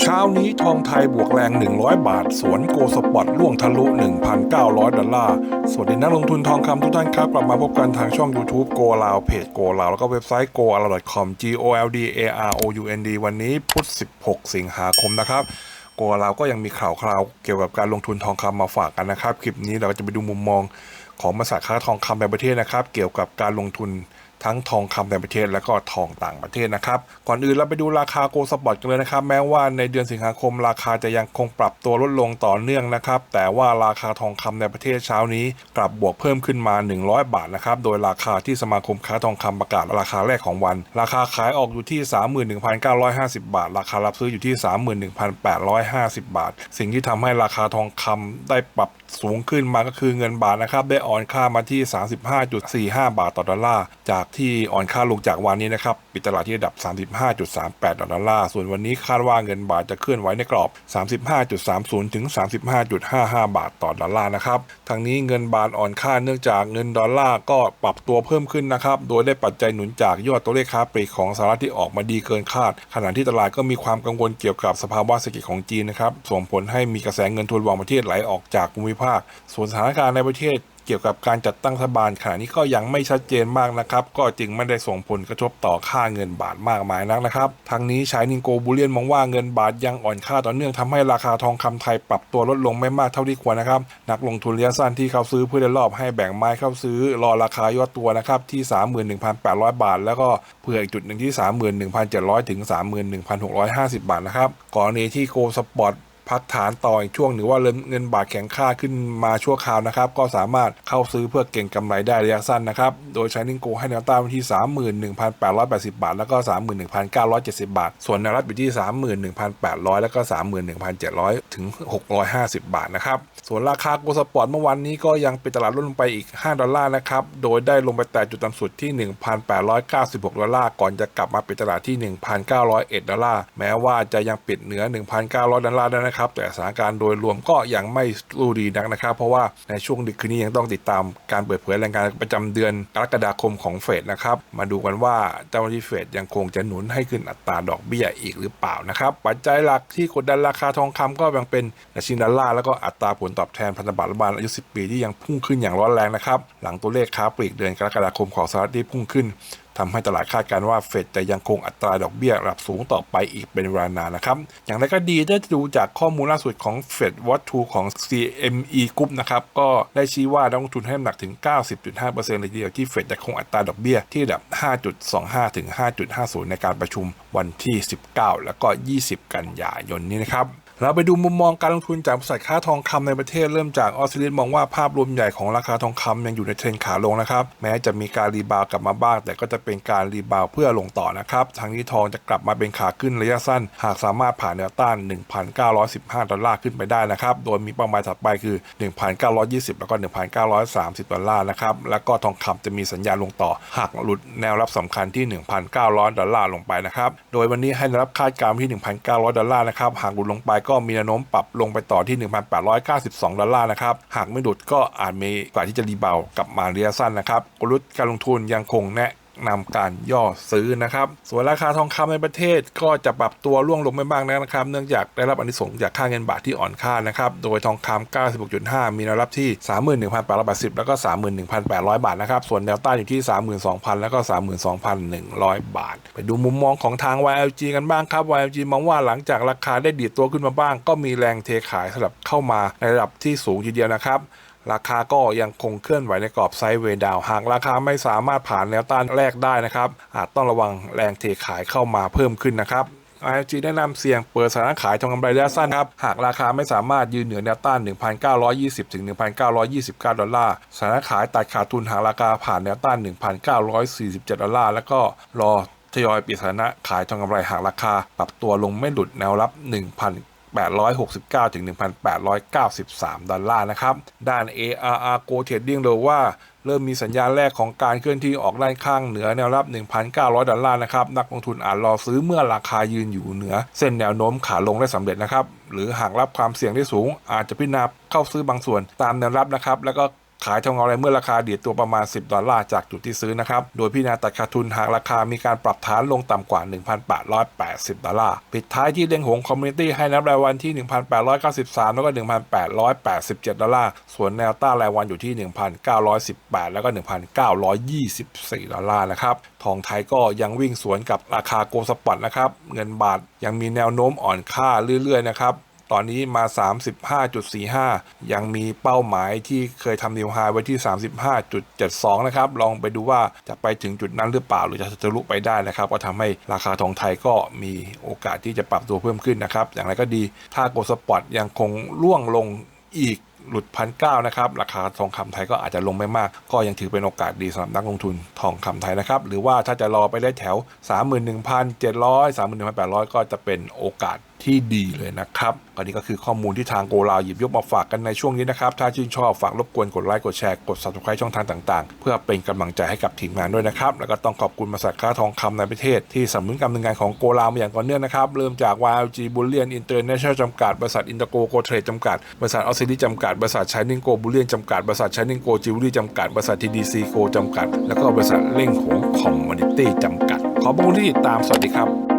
เช้านี้ทองไทยบวกแรง 100 บาท สวนโกสปอตล่วงทะลุ 1,900 ดอลลาร์ สวัสดีนักลงทุนทองคำทุกท่านครับ กลับมาพบกันทางช่อง YouTube Go ลาวเพจ Go ลาวแล้วก็เว็บไซต์ go a l com g o l d a r o u n d วันนี้พุธ16 สิงหาคมนะครับโกลาวก็ยังมีข่าวคราวเกี่ยวกับการลงทุนทองคำมาฝากกันนะครับ คลิปนี้เราก็จะไปดูมุมมองของบริษัทค้าทองคำในประเทศนะครับ เกี่ยวกับการลงทุน ทั้งทองคำในประเทศและก็ทองต่างประเทศนะครับ ก่อนอื่นเราไปดูราคาโกลด์สปอร์ตกันเลยนะครับ แม้ว่าในเดือนสิงหาคมราคาจะยังคงปรับตัวลดลงต่อเนื่องนะครับ แต่ว่าราคาทองคำในประเทศเช้านี้ กลับบวกเพิ่มขึ้นมา 100 บาทนะครับ โดยราคาที่สมาคมค้าทองคำประกาศราคาแรกของวัน ราคาขายออกอยู่ที่ 31,950 บาท ราคารับซื้ออยู่ที่ 31,850 บาท สิ่งที่ทำให้ราคาทองคำได้ปรับ สูงขึ้นมาก็คือเงินบาทนะครับ ได้อ่อนค่ามาที่ 35.45 บาทต่อดอลลาร์จากที่อ่อนค่าลงจากวันนี้นะครับปิดตลาดที่ระดับ 35.38 ดอลลาร์ส่วนวันนี้คาดว่าเงินบาทจะเคลื่อนไหวในกรอบ 35.30 ถึง 35.55 บาทต่อดอลลาร์นะครับทางนี้เงินบาทอ่อนค่าเนื่องจากเงินดอลลาร์ก็ปรับตัวเพิ่มขึ้นนะครับโดยได้ปัจจัยหนุนจากยอดตัวเลขค้าปลีกของสหรัฐที่ออกมาดีเกินคาด ขณะที่ตลาดก็มีความกังวลเกี่ยวกับสภาวะเศรษฐกิจของจีนนะครับส่งผลให้มีกระแสเงินทุนวางประเทศไหลออกจากภูมิภาคส่วนสถานการณ์ในประเทศเกี่ยวกับการจัดตั้งรัฐบาลขณะนี้ก็ยังไม่ชัดเจนมากนะครับ ก็จึงไม่ได้ส่งผลกระทบต่อค่าเงินบาทมากมายนักนะครับ ทางนี้ชายนิงโกบูเลียนมองว่าเงินบาทยังอ่อนค่าต่อเนื่องทำให้ราคาทองคำไทยปรับตัวลดลงไม่มากเท่าที่ควรนะครับ นักลงทุนระยะสั้นที่เข้าซื้อเพื่อได้รอบให้แบ่งไม้เข้าซื้อ รอราคาย่อตัวนะครับที่ 31,800 บาท แล้วก็เผื่ออีกจุดหนึ่งที่ 31,700 ถึง 31,650 บาทนะครับกรณีที่โกสปอร์ต พักฐานต่ออีกช่วงหรือว่าเงินบาทแข็งค่าขึ้นมาชั่วคราวนะครับ ก็สามารถเข้าซื้อเพื่อเก่งกำไรได้ระยะสั้นนะครับ โดยใช้นิงโกให้แนวต้านไว้ที่ 31,880 บาท แล้วก็ 31,970 บาท ส่วนแนวรับอยู่ที่ 31,800 แล้วก็ 31,700 ถึง 650 บาทนะครับ ส่วนราคาโกลสปอร์ตเมื่อวันนี้ก็ยังปิดตลาดลดลงไปอีก 5 ดอลลาร์นะครับ โดยได้ลงไปแตะจุดต่ำสุดที่ 1,896 ดอลลาร์ ก่อนจะกลับมาปิดตลาดที่ 1,901 ดอลลาร์ แม้ว่าจะยังปิดเหนือ 1,900 ดอลลาร์ได้นะครับ แต่สถานการณ์โดยรวมก็ยังไม่รู้ดีนักนะครับ เพราะว่าในช่วงดึกคืนนี้ยังต้องติดตามการเปิดเผยรายงานประจำเดือนกรกฎาคมของเฟดนะครับมาดูกันว่าเจ้าหน้าที่เฟดยังคงจะหนุนให้ขึ้นอัตราดอกเบี้ยอีกหรือเปล่านะครับปัจจัยหลักที่กดดันราคาทองคำก็ยังเป็นดัชนีดอลลาร์แล้วก็อัตราผลตอบแทนพันธบัตรรัฐบาลอายุ 10 ปีที่ยังพุ่งขึ้นอย่างร้อนแรงนะครับหลังตัวเลขค้าปลีกเดือนกรกฎาคมของสหรัฐที่พุ่งขึ้น ทำให้ตลาดคาดการณ์ว่าเฟดจะยังคงอัตราดอกเบี้ยระดับสูงต่อไปอีกเป็นเวลานานนะครับ อย่างไรก็ดีถ้ดูจากข้อมูลล่าสุดของเฟดวัตถุของ CME Group นะครับ ก็ได้ชี้ว่านักลงทุนให้น้ำหนักถึง 90.5%เลยทีเดียวที่เฟดจะคงอัตราดอกเบี้ยที่ระดับ 5.25 ถึง 5.50 ในการประชุมวันที่ 19 แล้วก็ 20 กันยายนนี้นะครับ เราไปดูมุมมองการลงทุนจากบริษัทค้าทองคำในประเทศเริ่มจากออสเตรเลียมองว่าภาพรวมใหญ่ของราคาทองคำยังอยู่ในเทรนขาลงนะครับ แม้จะมีการรีบาวกลับมาบ้าง แต่ก็จะเป็นการรีบาวเพื่อลงต่อนะครับทางนี้ทองจะกลับมาเป็นขาขึ้นระยะสั้น หากสามารถผ่านแนวต้าน 1,915 ดอลลาร์ขึ้นไปได้นะครับโดยมีเป้าหมายถัดไปคือ 1,920 แล้วก็ 1,930 ดอลลาร์นะครับแล้วก็ทองคำจะมีสัญญาณลงต่อ หากหลุดแนวรับสำคัญที่ 1,900 ดอลลาร์ลงไปนะครับโดยวันนี้ให้แนวรับคาดการณ์ที่ 1,900 ดอลลาร์นะครับหากหลุดลงไปก็มีแนวโน้มปรับลงไปต่อที่ 1,892 ดอลลาร์นะครับ หากไม่หลุดก็อาจมีกว่าที่จะรีบาวกลับมาระยะสั้นนะครับกลยุทธ์การลงทุนยังคงแนะ นำการย่อซื้อนะครับ ส่วนราคาทองคำในประเทศก็จะปรับตัวร่วงลงไม่บ้างนะครับ เนื่องจากได้รับอนิสงส์จากค่าเงินบาทที่อ่อนค่านะครับ โดยทองคำ96.5 มีแนวรับที่ 31,880 แล้วก็ 31,800 บาทนะครับ ส่วนแนวต้านอยู่ที่ 32,000 แล้วก็ 32,100 บาท ไปดูมุมมองของทาง YLG กันบ้างครับ YLG มองว่าหลังจากราคาได้ดีดตัวขึ้นมาบ้าง ก็มีแรงเทขายสลับเข้ามาในระดับที่สูงทีเดียวนะครับ ราคาก็ยังคงเคลื่อนไหวในกรอบไซด์เวดาวหากราคาไม่สามารถผ่านแนวต้านแรกได้นะครับ อาจต้องระวังแรงเทขายเข้ามาเพิ่มขึ้นนะครับ IFG แนะนำเสี่ยงเปิดสถานะขายทองคำไรระยะสั้นครับ หากราคาไม่สามารถยืนเหนือแนวต้าน 1,920 ถึง 1,929 ดอลลาร์สถานะขายตัดขาดทุนหากราคาผ่านแนวต้าน 1,947 ดอลลาร์แล้วก็รอทยอยปิดสถานะขายทองคำไรหากราคา ปรับตัวลงไม่หลุดแนวรับ 1,000 869 ถึง 1,893 ดอลลาร์นะครับ ด้าน ARR Go Trading เลยว่าเริ่มมีสัญญาณแรกของการเคลื่อนที่ออกด้านข้างเหนือแนวรับ 1,900 ดอลลาร์นะครับ นักลงทุนอาจรอซื้อเมื่อราคายืนอยู่เหนือ เส้นแนวโน้มขาลงได้สำเร็จนะครับ หรือหากรับความเสี่ยงได้สูง อาจจะพิจารณาเข้าซื้อบางส่วนตามแนวรับนะครับ แล้วก็ ขายทองคำอะไรเมื่อราคาดีดตัวประมาณ 10 ดอลลาร์จากจุดที่ซื้อนะครับ โดยพี่นาตัดขาดทุนหากราคามีการปรับฐานลงต่ำกว่า 1,880 ดอลลาร์ ปิดท้ายที่เด้งหงคอมมูนิตี้ให้นับรายวันที่ 1,893 แล้วก็ 1,887 ดอลลาร์ ส่วนแนวต้านรายวันอยู่ที่ 1,918 แล้วก็ 1,924 ดอลลาร์นะครับทองไทยก็ยังวิ่งสวนกับราคาโกลสปอตนะครับ เงินบาทยังมีแนวโน้มอ่อนค่าเรื่อยๆนะครับ ตอนนี้มา 35.45 ยังมีเป้าหมายที่เคยทำนิวไฮไว้ที่ 35.72 นะครับ ลองไปดูว่าจะไปถึงจุดนั้นหรือเปล่า หรือจะทะลุไปได้นะครับ ก็ทำให้ราคาทองไทยก็มีโอกาสที่จะปรับตัวเพิ่มขึ้นนะครับ อย่างไรก็ดี ถ้าโกลด์สปอตยังคงร่วงลงอีกหลุดพันเก้านะครับ ราคาทองคำไทยก็อาจจะลงไม่มาก ก็ยังถือเป็นโอกาสดีสำหรับนักลงทุนทองคำไทยนะครับ หรือว่าถ้าจะรอไปได้แถว 31,700 31,800 ก็จะเป็นโอกาสที่ดีเลยนะครับอันนี้ก็คือข้อมูลที่ทางโกลาวหยิบยกมาฝากกันในช่วงนี้นะครับ ถ้าชื่นชอบฝากรบกวนกดไลค์กดแชร์กด subscribe ช่องทางต่างๆ เพื่อเป็นกำลังใจให้กับทีมงานด้วยนะครับ แล้วก็ต้องขอบคุณบริษัทค้าทองคำในประเทศ ที่สนับสนุนการดำเนินงานของโกลาวมาอย่างต่อเนื่องนะครับ เริ่มจาก YLG Bullion International จำกัด บริษัทอินเตอร์โกโกเทรดจำกัด บริษัทออสซิลี่จำกัด บริษัทชายนิงโกบูเลียนจำกัด บริษัทชายนิงโกจิวเวลรี่จำกัด บริษัท TDC โกจำกัด แล้วก็บริษัทเล่งหงคอมมอนิตี้จำกัด ขอบคุณที่ติดตาม สวัสดีครับ